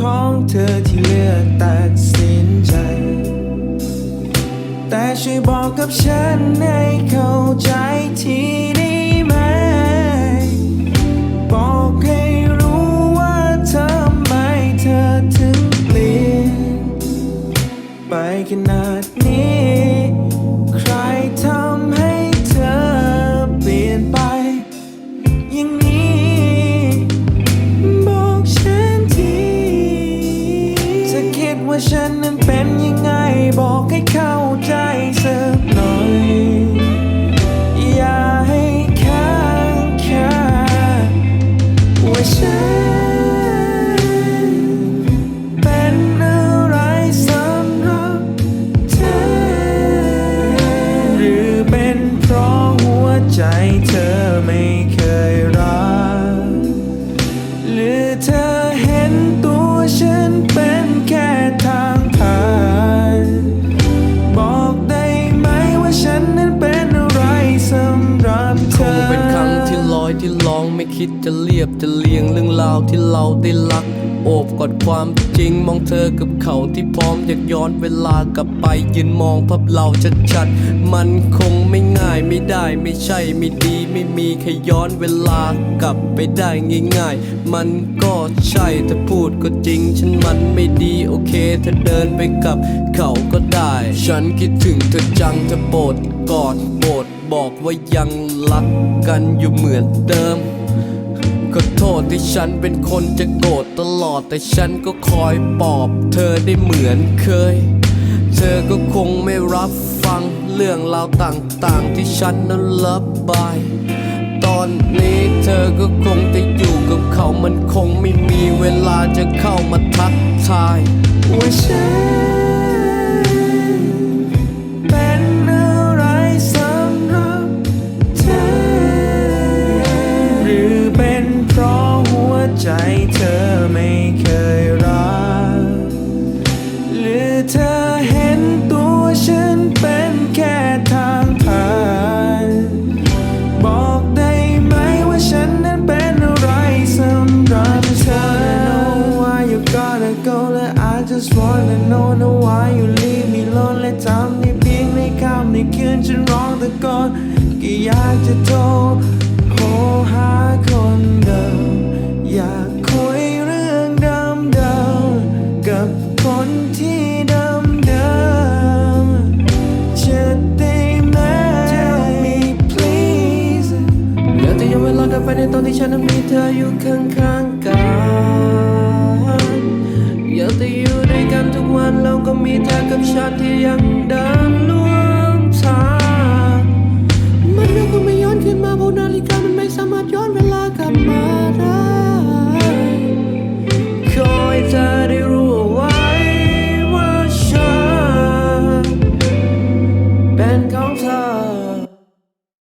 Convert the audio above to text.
ของเธอที่เลือกตัดสินใจ แต่ช่วยบอกกับฉันให้เข้าใจทีได้ไหม บอกให้รู้ว่าทำไมเธอถึงเปลี่ยนไปขนาดนี้ ใจเธอไม่เคยรัก หรือเธอเห็นตัวฉันเป็นแค่ทางผ่าน บอกได้ไหมว่าฉันนั้นเป็นอะไรสำหรับเธคองเป็นครั้งที่ลอยที่ลองไม่คิดจะเรียบจะเลียงเรื่องราวที่เราได้รัก โอบกอดความจริงมองเธอกับเขาที่พร้อมอยากย้อนเวลากลับไปยืนมองภาพเราชัดๆ มันคงไม่ง่ายไม่ได้ไม่ใช่ไม่ดีไม่มีใครย้อนเวลากลับไปได้ง่ายๆ มันก็ใช่ถ้าพูดก็จริง ฉันมันไม่ดีโอเคเธอเดินไปกับเขาก็ได้ ฉันคิดถึงเธอจังเธอโปรดกอดโปรดบอกว่ายังรักกันอยู่เหมือนเดิม ขอโทษที่ฉันเป็นคนจะโกรธตลอดแต่ฉันก็คอยปลอบเธอได้เหมือนเคย เธอก็คงไม่รับฟังเรื่องราวต่างๆ ที่ฉันนั้นรับบาย ตอนนี้เธอก็คงจะอยู่กับเขามันคงไม่มีเวลาจะเข้ามาทักทายว่าฉัน just wanna know know why you leave me alone และทำในเพียงในค่ำในคืนฉันร้องตะโกนก็อยากจะโทรโทรหาคนเดิม อยากคุยเรื่องเดิมเดิมกับคนที่เดิมเดิมจะได้ไหม Tell me please เหลือแต่ยังเวลากับไปในตอนที่ฉันนั้นมีเธออยู่ข้างๆ มีเธอกับฉันที่ยังเดินร่